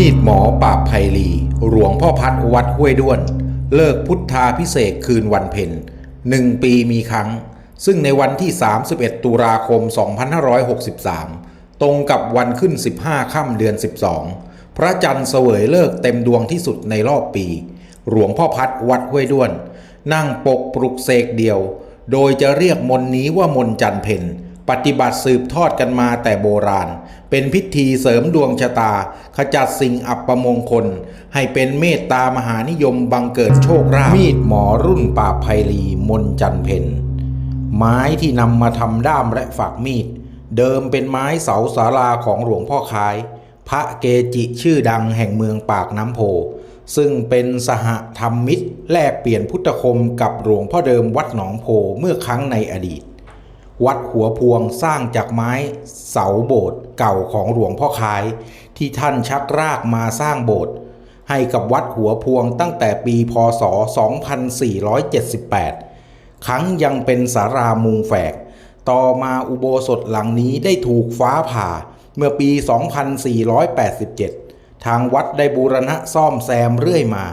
มีดหมอปราบไพลี หลวงพ่อพัดวัดห้วยด้วน เลิกพุทธาพิเศษคืนวันเพ็ญหนึ่งปีมีครั้ง ซึ่งในวันที่ 31 ตุลาคม 2563 ตรงกับวันขึ้น 15 ค่ำเดือน 12 พระจันทร์เสวยเลิกเต็มดวงที่สุดในรอบปี หลวงพ่อพัดวัดห้วยด้วน นั่งปกปลุกเสกเดียว โดยจะเรียกมนนี้ว่ามนจันเพน ปฏิบัติสืบทอดกันมาแต่โบราณ เป็นพิธีเสริมดวงชะตา ขจัดสิ่งอัปมงคล ให้เป็นเมตตามหานิยมบังเกิดโชคราภมีดหมอรุ่นป่าไพลีมนจันเพนไม้ที่นำมาทำด้ามและฝักมีด เดิมเป็นไม้เสาศาลาของหลวงพ่อคาย พระเกจิชื่อดังแห่งเมืองปากน้ำโพ ซึ่งเป็นสหธรรมมิตรแลกเปลี่ยนพุทธคมกับหลวงพ่อเดิมวัดหนองโพเมื่อครั้งในอดีต วัดหัวพวงสร้างจากไม้เสาโบสถ์เก่าของหลวงพ่อคาย ที่ท่านชักรากมาสร้างโบสถ์ให้กับวัดหัวพวงตั้งแต่ปีพศ 2478 ครั้งยังเป็นสารามุงแฝก ต่อมาอุโบสถหลังนี้ได้ถูกฟ้าผ่าเมื่อปี 2487 ทางวัดได้บูรณะซ่อมแซมเรื่อยมา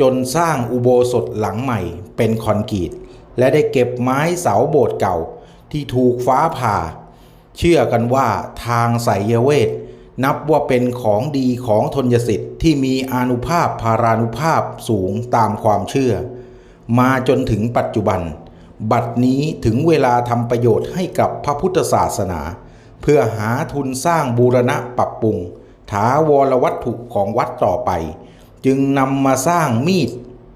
จนสร้างอุโบสถหลังใหม่เป็นคอนกรีต และได้เก็บไม้เสาโบสถ์เก่า ที่ถูกฟ้าผ่า เชื่อกันว่าทางไสยเวท นับว่าเป็นของดีของทนยสิทธิ์ที่มีอนุภาพพารานุภาพสูงตามความเชื่อ มาจนถึงปัจจุบัน บัดนี้ถึงเวลาทำประโยชน์ให้กับพระพุทธศาสนา เพื่อหาทุนสร้างบูรณะปรับปรุง ถาวรวัตถุของวัดต่อไป จึงนำมาสร้างมีด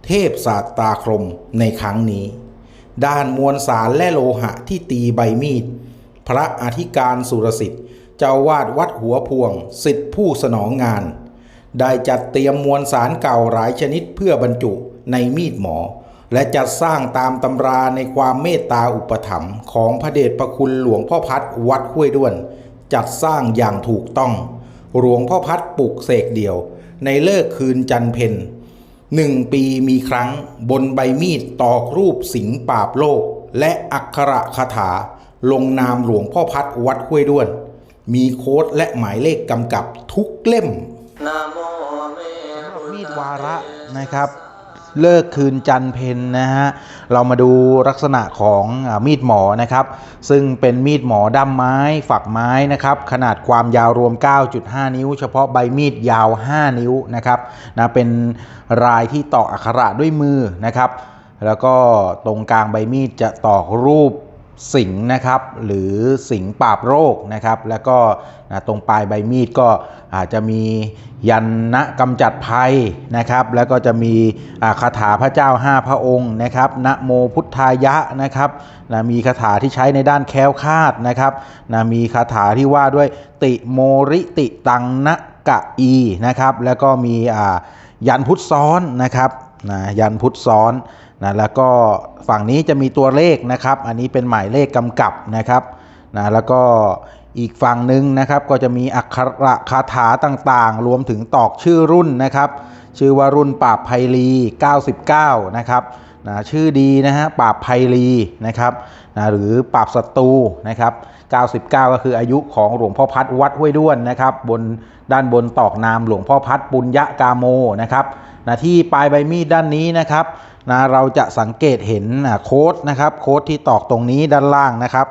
เทพศาสตาคมในครั้งนี้ ด้านมวลสารและโลหะที่ตีใบมีด พระอธิการสุรสิทธิ์ เจ้าวาดวัดหัวพวง สิทธิผู้สนองงาน ได้จัดเตรียมมวลสารเก่าหลายชนิดเพื่อบรรจุในมีดหมอ และจัดสร้างตามตำราในความเมตตาอุปถัมภ์ของพระเดชพระคุณหลวงพ่อพัดวัดห้วยด้วน จัดสร้างอย่างถูกต้อง หลวงพ่อพัดปลุกเสกเดียว ในเลิกคืนจันเพน หนึ่งปีมีครั้งบนใบมีดตอกรูปสิงห์ปราบโลก และอักขระคาถา ลงนามหลวงพ่อพัดวัดห้วยด้วน มีโค้ดและหมายเลขกำกับทุกเล่ม มีดวาระนะครับ เลิกคืนจันเพนนะฮะ เรามาดูลักษณะของอมีดหมอนะครับ ซึ่งเป็นมีดหมอด้ามไม้ฝักไม้นะครับ ขนาดความยาวรวม 9.5 นิ้ว เฉพาะใบมีดยาว 5 นิ้วนะครับนะเป็นรายที่ตอกอักขระด้วยมือนะครับ แล้วก็ตรงกลางใบมีดจะตอกรูป สิงนะครับหรือสิงปราบโรคนะครับ แล้วก็ตรงปลายใบมีดก็อาจจะมียันนะกำจัดภัยนะครับ แล้วก็จะมีคาถาพระเจ้า 5 พระองค์นะครับนะโมพุทธายะนะครับนะมีคาถาที่ใช้ในด้านแคล้วคลาดนะครับนะมีคาถาที่ว่าด้วยติโมริติตังนะกะอีนะครับ แล้วก็มียันพุทธซ้อนนะครับนะยันพุทธซ้อน นะแล้วก็ฝั่งนี้จะมีตัวเลขนะครับ อันนี้เป็นหมายเลขกำกับนะครับนะแล้วก็อีกฝั่งหนึ่งนะครับก็จะมีอักขระคาถาต่างๆ รวมถึงตอกชื่อรุ่นนะครับ ชื่อว่ารุ่นปราบไพลี 99 นะครับนะชื่อดีนะฮะปราบไพลีนะครับนะหรือปราบศัตรูนะครับ 99 ก็คืออายุของหลวงพ่อพัดวัดห้วยด้วนนะครับ บนด้านบนตอกนามหลวงพ่อพัดปุญญกาโมนะครับ นะที่ปลายใบมีดด้านนี้นะครับนะเราจะสังเกตเห็นนะโค้ดนะครับโค้ดที่ตอกตรงนี้ด้านล่างนะครับ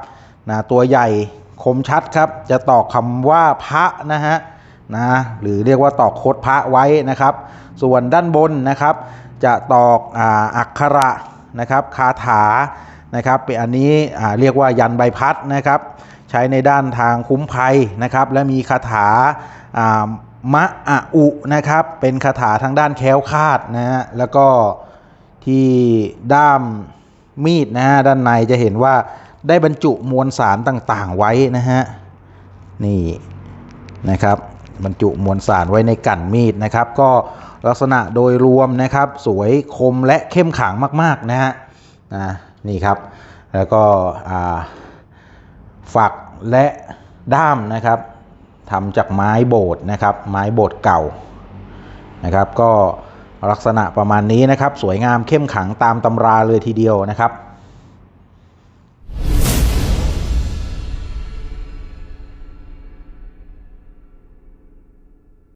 นะตัวใหญ่คมชัดครับ จะตอกคำว่าพระนะฮะนะหรือเรียกว่าตอกโค้ดพระไว้นะครับ ส่วนด้านบนนะครับ จะตอกอ,อักขระนะครับคาถานะครับเป็นอันนี้เรียกว่ายันใบพัดนะครับ ใช้ในด้านทางคุ้มภัยนะครับ และมีคาถา มะอะอุนะครับ เป็นคาถาทางด้านแค้วคาดนะฮะแล้วก็ที่ด้ามมีดนะฮะด้านในจะเห็นว่าได้บรรจุมวลสารต่างๆ ไว้นะฮะนี่นะครับบรรจุมวลสารไว้ในกั่นมีดนะครับ ก็ลักษณะโดยรวมนะครับ สวยคมและเข้มขลังมากๆนะฮะนะนี่ครับ แล้วก็อ่าฝักและด้ามนะครับ ทำจากไม้โบดนะครับ ไม้โบดเก่านะครับ ก็ลักษณะประมาณนี้นะครับ สวยงามเข้มขังตามตำราเลยทีเดียวนะครับ